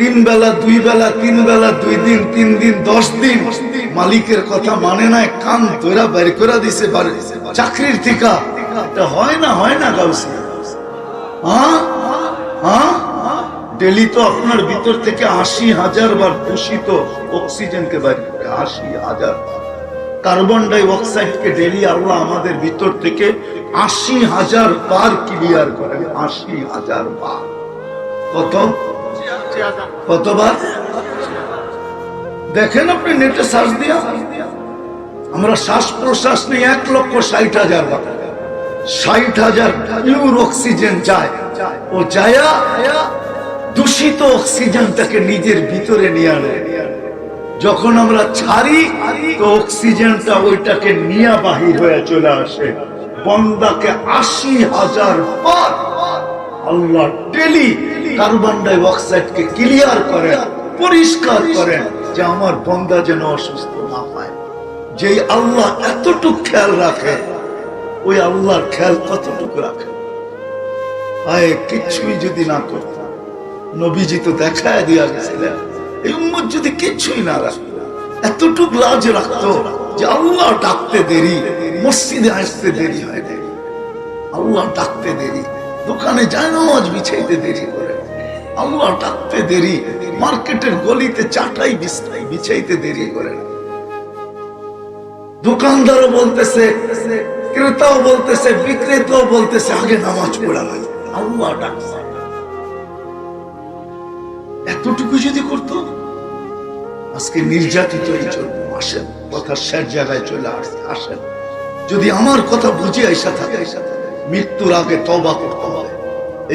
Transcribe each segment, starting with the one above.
তিন বেলা, দুই বেলা, তিন বেলা, দুই দিন, তিন দিন, দশ দিন। মালিকের কথা মানে না কান তোরা বের করে দিছে চাকরির এটা হয় না হয় না গাউসি? হ্যাঁ? হ্যাঁ? ডেলি তো আপনার ভিতর থেকে আশি হাজার বার দূষিত অক্সিজেনকে বাইর করে, আশি হাজার। কার্বন ডাই অক্সাইডকে ডেলি আল্লাহ আমাদের ভিতর থেকে আশি হাজার বার ক্লিয়ার করেন আশি হাজার বার। কত? কতবার? দেখেন আপনি নেটে শ্বাস দিয়া। আমরা শ্বাস প্রশ্বাস নিয়ে এক লক্ষ ষাট হাজার ষাট হাজার পিওর অক্সিজেন যায় ও যায়া দূষিত অক্সিজেনটাকে নিজের ভিতরে নিয়ে আনে। যখন আমরা ছাড়ি, তো অক্সিজেনটা ওইটাকে নিয়ে বাহির হয়ে চলে আসে। বন্দাকে আশি হাজার বার আল্লাহ ডেলি কার্বন ডাই অক্সাইডকে ক্লিয়ার করেন পরিষ্কার করেন যে আমার বন্দা যেন অসুস্থ না হয় যেই আল্লাহ এতটুক খেয়াল রাখে, ওই আল্লাহর খেয়াল কতটুকু রাখে? আয় কিচ্ছুই যদি না করত নবীজি তো দেখায় দিয়া গেছিলেন, এই উম্মত যদি কিচ্ছুই না রাখতো, এতটুক লাজ রাখতো যে আল্লাহ ডাকতে দেরি, মসজিদে আসতে দেরি হয় না আল্লাহ ডাকতে দেরি, দোকানে যায় নামাজ বিছাইতে দেরি করে আল্লাহ ডাকতে দেরি, মার্কেটের গলিতে চাটাই বিছাই বিছাইতে দেরি করে। দোকানদারও বলতেছে, ক্রেতাও বলতেছে, বিক্রেতাও বলতেছে, আগে নামাজ পড়া লাগে। আল্লাহ ডাকছে। এতটুকু যদি করতো, আজকে নির্যাতিত এই জন্য আসেন, কথা শেষ জায়গায় চলে আসে আসেন। যদি আমার কথা বুঝে আইসা থাকে, মৃত্যুর আগে তবা করতে হবে।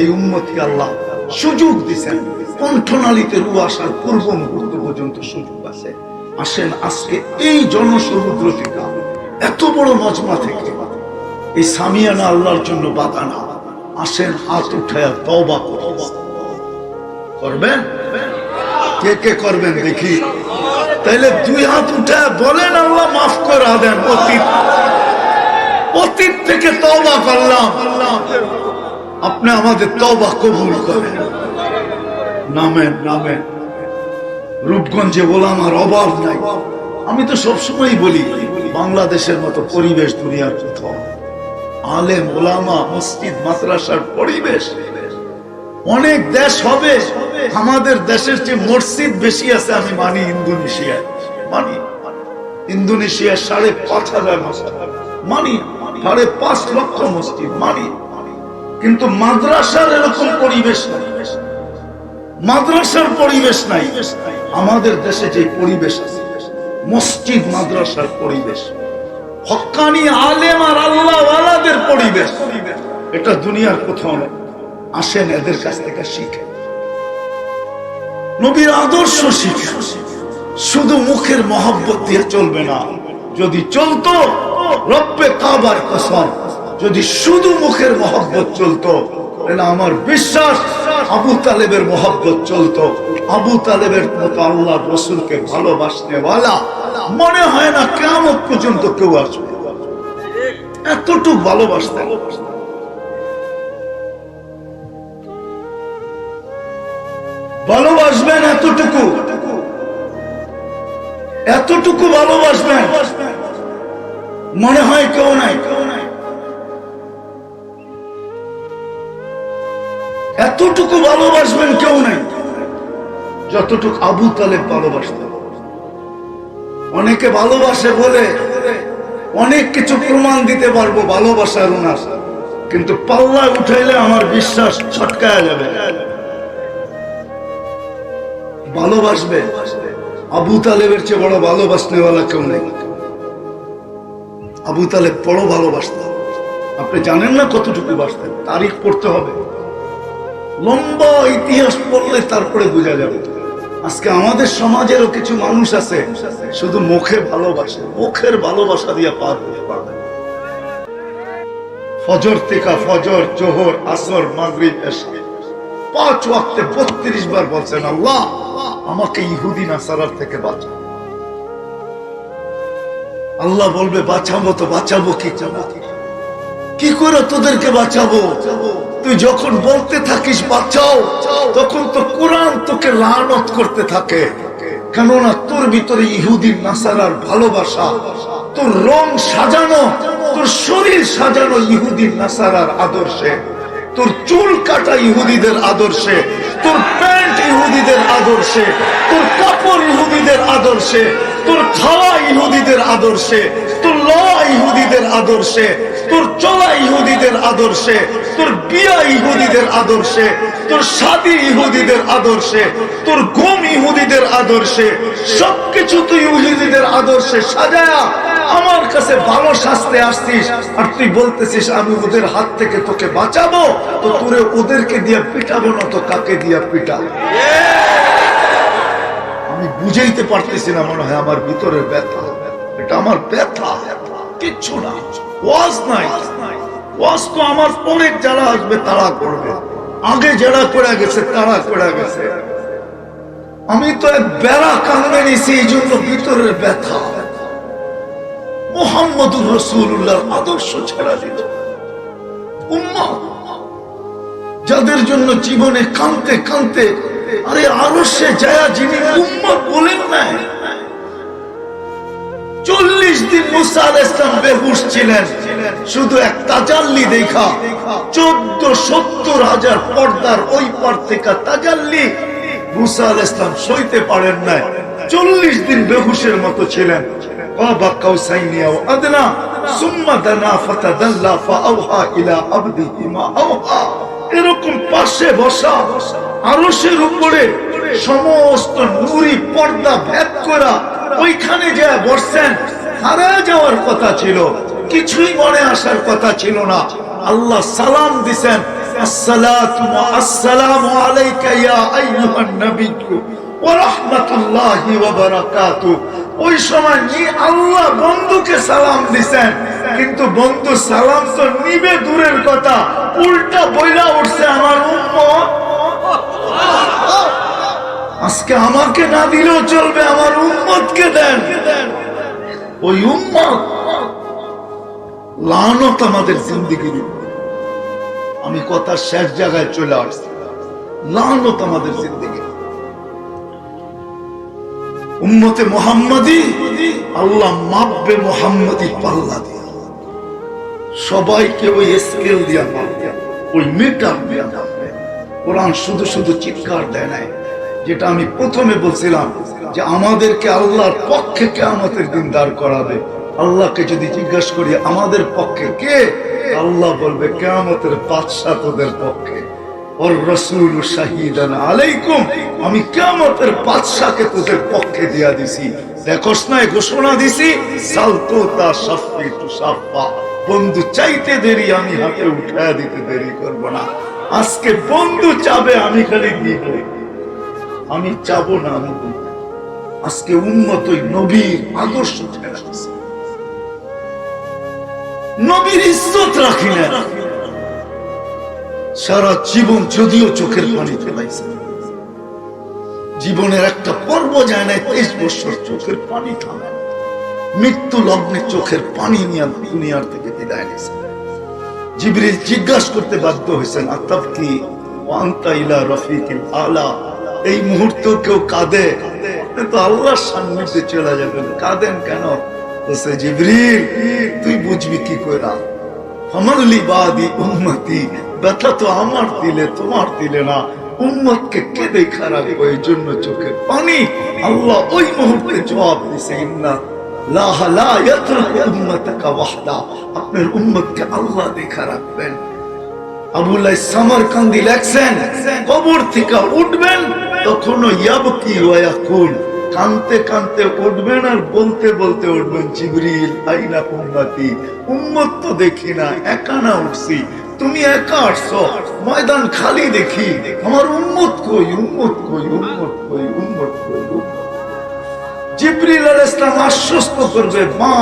এই উন্মতি আল্লাহ সুযোগ দিছেন। কণ্ঠনালীতে রু আসার পূর্ব মুহূর্ত পর্যন্ত সুযোগ আছে। আসেন আজকে এই জনসমুদ্র থেকে, এত বড় মজমা থেকে, এই সামিয়ানা আল্লাহর জন্য বাধা না আসেন হাত উঠায় তবা করবেন? কে কে করবেন দেখি। তাইলে দুই হাত উঠে বলেন, আল্লাহ মাফ করে দেন, অতীত। অতীত থেকে তবা করলাম। আপনি আমাদের তবা কবুল করেন। নামেন নামেন। রূপগঞ্জে বললাম আর অভাব নাই। আমি তো সবসময় বলি, বাংলাদেশের মতো পরিবেশ দুনিয়ার কোথাও। আলেম, ওলামা, মসজিদ, মাদ্রাসার পরিবেশ। অনেক দেশ হবে, আমাদের দেশের যে মসজিদ বেশি আছে, আমি মানি ইন্দোনেশিয়ায় মানি ইন্দোনেশিয়া সাড়ে পাঁচ হাজার মসজিদ। মানি, সাড়ে পাঁচ লক্ষ মসজিদ। মানি কিন্তু মাদ্রাসার এরকম পরিবেশ নাই। মাদ্রাসার পরিবেশ নাই। আমাদের দেশে যে পরিবেশ আছে, মসজিদ মাদ্রাসার পরিবেশ হক্কানি আলেম আর আল্লাহ ওয়ালাদের পরিবেশ, এটা দুনিয়ার কোথাও নেই। আসেন এদের কাছ থেকে শিখে। নবীর আদর্শ শিখে। শুধু মুখের মহব্বত দিয়ে চলবে না। যদি চলতো, রব্বে কাবার কসম। যদি শুধু মুখের মহব্বত চলতো, তাহলে আমার বিশ্বাস আবু তালেবের মহব্বত চলতো। আবু তালেবের মতো আল্লাহ রসুলকে ভালোবাসনে ওয়ালা মনে হয় না কেমন পর্যন্ত কেউ আসবে। এতটুক ভালোবাসতে। ভালোবাসবেন এতটুকু। এতটুকু ভালোবাসবেন। মনে হয় কেউ নাই। এতটুকু ভালোবাসবেন কেউ নাই। যতটুকু আবু তালেব ভালোবাসতেন অনেকে ভালোবাসে বলে, অনেক কিছু প্রমাণ দিতে পারব ভালোবাসার ওনার কিন্তু পাল্লা উঠাইলে আমার বিশ্বাস ছটকায় যাবে। ভালোবাসবে। আবু তালেবের চেয়ে বড় ভালোবাসনেওয়ালা কেউ নেই। আবু তালেব বড় ভালোবাসত। আপনি জানেন না কতটুকু বাসতেন? তারিখ পড়তে হবে। লম্বা ইতিহাস পড়লে তারপরে বোঝা যাবে। আজকে আমাদের সমাজেরও কিছু মানুষ আছে, শুধু মুখে ভালোবাসে, মুখের ভালোবাসা দিয়ে পার হতে পারবে। ফজর থেকে ফজর, জোহর, আসর, মাগরিব এসা পাঁচ ওয়াক্তে বত্রিশ বার বলছেন, আল্লাহ, আমাকে ইহুদি নাসারার থেকে বাঁচা। আল্লাহ বলবে, বাঁচাবো তো, বাঁচাবো কি কি করে তোদেরকে বাঁচাবো? তুই যখন বলতে থাকিস বাঁচাও, তখন তো কোরআন তোকে লানত করতে থাকে। কেননা তোর ভিতরে ইহুদির নাসারার ভালোবাসা, তোর রং সাজানো, তোর শরীর সাজানো ইহুদির নাসারার আদর্শে। তোর চুল কাটা ইহুদিদের আদর্শে, তোর প্যান্ট ইহুদিদের আদর্শে, তোর কাপড় ইহুদিদের আদর্শে, তোর খাওয়া ইহুদিদের আদর্শে ইহুদিদের আদর্শে, তোর চলা ইহুদিদের আদর্শে, তোর বিয়া ইহুদিদের আদর্শে, তোর সাদি ইহুদিদের আদর্শে, তোর গম ইহুদিদের আদর্শে, সবকিছু তুই ইহুদিদের আদর্শে সাজায়া আমার কাছে ভালো শাস্তে আসছিস। আর তুই বলতেছিস, আমি ওদের হাত থেকে তোকে বাঁচাবো, তো তোরে ওদেরকে দিয়ে পিটাবো না, তো কাকে দিয়ে পিটাবো? আমি বুঝাইতে পারতেছি না, মনে হয় আমার ভিতরের ব্যথা। এটা আমার ব্যথা। কিচ্ছু না। ওয়াজ নাই। ওয়াজ তো আমার অনেক যারা আসবে তারা করবে। আগে যারা করে গেছে, তারা করে গেছে। আমি তো এক বেড়া কান্দে নিছি, এই জন্য ভিতরের ব্যথা। মোহাম্মদুর রসুল্লাহর আদর্শ ছেড়া দিত উম্মা, যাদের জন্য জীবনে কানতে কানতে আরে আরও সে যায়া যিনি উম্মত বলেন নাই চল্লিশ দিন মুসা ইসলাম বেহুশ ছিলেন। শুধু এক তাজাল্লি দেখা। চোদ্দ সত্তর হাজার পর্দার ওই পার থেকে তাজাল্লি মুসা ইসলাম সইতে পারেন নাই। চল্লিশ দিন বেহুশের মতো ছিলেন। সমস্ত নুরি পর্দা ভেদ করা ওইখানে যে বসছেন, হারা যাওয়ার কথা ছিল, কিছুই মনে আসার কথা ছিল না। আল্লাহ সালাম দিছেন ওই সময় আল্লাহ বন্ধুকে সালাম কিন্তু বন্ধু সালাম নিবে দূরের কথা, উল্টা উঠছে আমার উম্মত। আজকে আমাকে না দিলেও চলবে, আমার উম্মতকে দেন। ওই উম্মত লানত আমাদের জিন্দিগির আমি কথা শেষ জায়গায় চলে আসছি। লানত আমাদের জিন্দিগি উম্মতে মোহাম্মদী, আল্লাহ মাপবে মোহাম্মদী পাল্লা দিয়ে। সবাইকে ওই স্কেল দিয়া মাপবে। ওই মিটার দিয়া মাপবে। কোরআন শুধু শুধু চিৎকার দেয় নাই। যেটা আমি প্রথমে বলছিলাম যে আমাদেরকে আল্লাহর পক্ষে কে আমাদের দিন দাঁড় করাবে। আল্লাহকে যদি জিজ্ঞাসা করি, আমাদের পক্ষে কে? আল্লাহ বলবে কেমতের বাদশাহ তোদের পক্ষে। তোদের পক্ষে দিয়া ঘোষণা সালতো বন্ধু, চাইতে দেরি, আমি আজকে বন্ধু চাবে, আমি খালি দিব আমি চাবো না, আমি আজকে উন্নত নবীর আদর্শ নবীর ইজ্জত রাখি না সারা জীবন যদিও চোখের পানি ফেলাইছে। জীবনের একটা পর্ব যায় না তেইশ বছর চোখের পানি থামে মৃত্যু লগ্নে চোখের পানি নিয়ে দুনিয়ার থেকে বিদায় নিয়েছে। জিবরিল জিজ্ঞাসা করতে বাধ্য হয়েছেন আতাব কি ওয়ান্তা ইলা রফিকিল আলা? এই মুহূর্ত কেউ কাঁদে? তো আল্লাহর সান্নিধ্যে চলে যাবেন। কাঁদেন কেন? তুই বুঝবি কি কইরা আমার দিলে, তোমার দিলে না। উম্মতকে কেঁদে খারাপ, ওই জন্য চোখের পানি। আল্লাহ ওই মুহূর্তে জবাব দিছে ইন্না আপনার উম্মতকে আল্লাহ দেখা রাখবেন। আবুল্লাহ সামারকান্দি লেখছেন, কবর থেকে উঠবেন তখনও ইয়াবকি ওয়া ইয়াকুল, কানতে কানতে উঠবেন আর বলতে বলতে উঠবেন, জিবরিল, আইনা উম্মতি, উম্মত তো দেখি না, একা না উঠছি, তুমি একা আসছো, ময়দান খালি দেখি, আমার উম্মত কই উম্মত কই উম্মত কই উম্মত কই জিবরিল আলাইহিস সালাম আশ্বস্ত করবে, মা,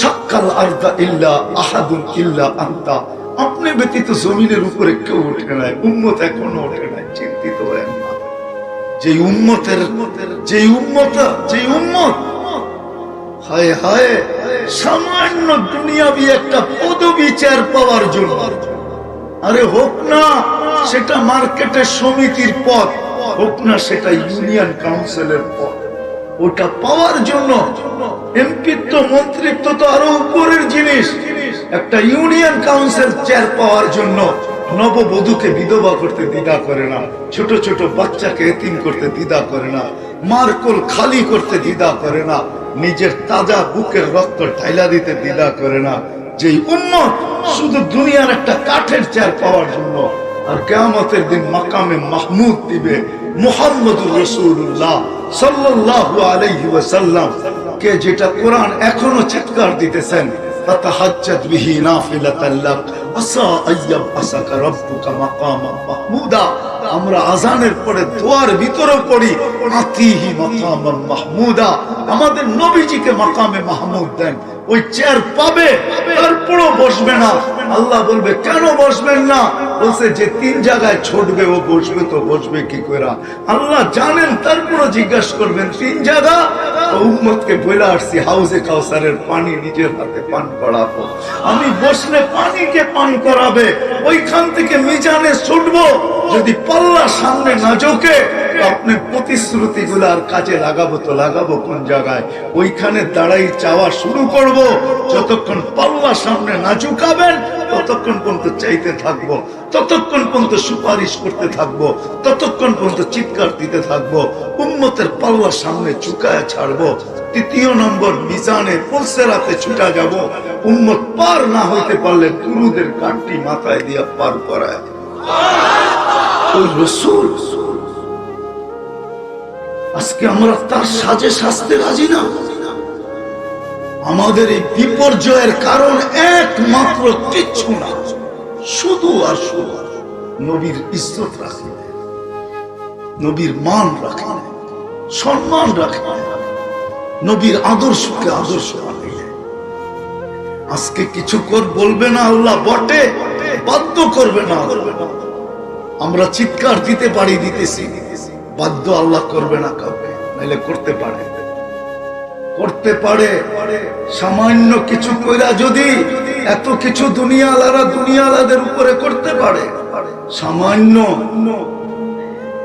সাক্কাল আরদা ইল্লা আহাদুন ইল্লা আনতা। আপনি ব্যতীত জমিনের উপরে কেউ ওঠে নাই, উম্মত এখনও ওঠে নাই, চিন্তিত হয়েন না যে উম্মতের যে উম্মত যে উম্মত। হায় হায়, সামান্য দুনিয়াবি একটা পদবি চেয়ার পাওয়ার জন্য। আরে হোক না, সেটা মার্কেটের সমিতির পদ, হোক না সেটা ইউনিয়ন কাউন্সিলের পদ। ওটা পাওয়ার জন্য এমপিত্ব মন্ত্রিত্ব তো আরও উপরের জিনিস। একটা ইউনিয়ন কাউন্সিল চেয়ার পাওয়ার জন্য নববধূকে বিধবা করতে দ্বিধা করে না, ছোট ছোট বাচ্চাকে এতিম করতে দ্বিধা করে না, মারকোল খালি করতে দ্বিধা করে না, নিজের তাজা বুকের রক্ত ঢাইলা দিতে দ্বিধা করে না। যে উন্নত শুধু দুনিয়ার একটা কাঠের চেয়ার পাওয়ার জন্য আর কেমতের দিন মাকামে মাহমুদ দিবে মোহাম্মদুর রসুল্লাহ সাল্লাহ আলহি ওয়াসাল্লাম। কে যেটা কোরআন এখনও চিৎকার দিতেছেন তাহাজ্জাত বিহি নাফিলাতাল্লাহ পরে দোয়ার ভিতরে পড়ি আতিহি মাকাম মাহমুদা। আমাদের নবীজিকে মাকামে মাহমুদ দেন। ওই চেয়ার পাবে, তারপরও বসবে না। আল্লাহ বলবে, কেন বসবেন না? বলছে, যে তিন জায়গায় ছুটবে, ও বসবে তো বসবে কি করে আল্লাহ জানেন, তারপরও জিজ্ঞাসা করবেন, তিন জায়গা? উম্মতকে বলে আসছি হাউসে কাউসারের পানি নিজের হাতে পান করাবো। আমি বসলে পানিকে পান করাবে, ওইখান থেকে মিজানে ছুটবো, যদি পাল্লা সামনে না ঝোঁকে আপনি প্রতিশ্রুতি আর কাজে লাগাবো তো লাগাবো কোন জায়গায়? ওইখানে দাঁড়াই চাওয়া শুরু করব। যতক্ষণ পাল্লা সামনে না ঝুঁকাবেন, ততক্ষণ পর্যন্ত চাইতে থাকব। ততক্ষণ পর্যন্ত সুপারিশ করতে থাকব। ততক্ষণ পর্যন্ত চিৎকার দিতে থাকব। উম্মতের পাল্লা সামনে ঝুঁকায় ছাড়বো। তৃতীয় নম্বর, মিজানে পলসে রাতে ছুটা যাব। উম্মত পার না হইতে পারলে গুরুদের কাঠটি মাথায় দিয়া পার করায়। ওই রসুল! আজকে আমরা তার সাজে সাজতে রাজি না। আমাদের এই বিপর্যয়ের কারণ একমাত্র কিচ্ছু না, শুধু আর শুধু নবীর ইজ্জত রাখি, নবীর মান রাখি, সম্মান রাখি। নবীর আদর্শকে আদর্শ রাখি। আজকে কিছু কর বলবে না আল্লাহ, বটে, বাধ্য করবে না আমরা চিৎকার দিতে পারি, দিতেছি। বাধ্য আল্লাহ করবে না কাউকে, নাইলে করতে পারে। করতে পারে, সামান্য কিছু কইরা যদি এত কিছু দুনিয়া আলারা দুনিয়া আলাদের উপরে করতে পারে, সামান্য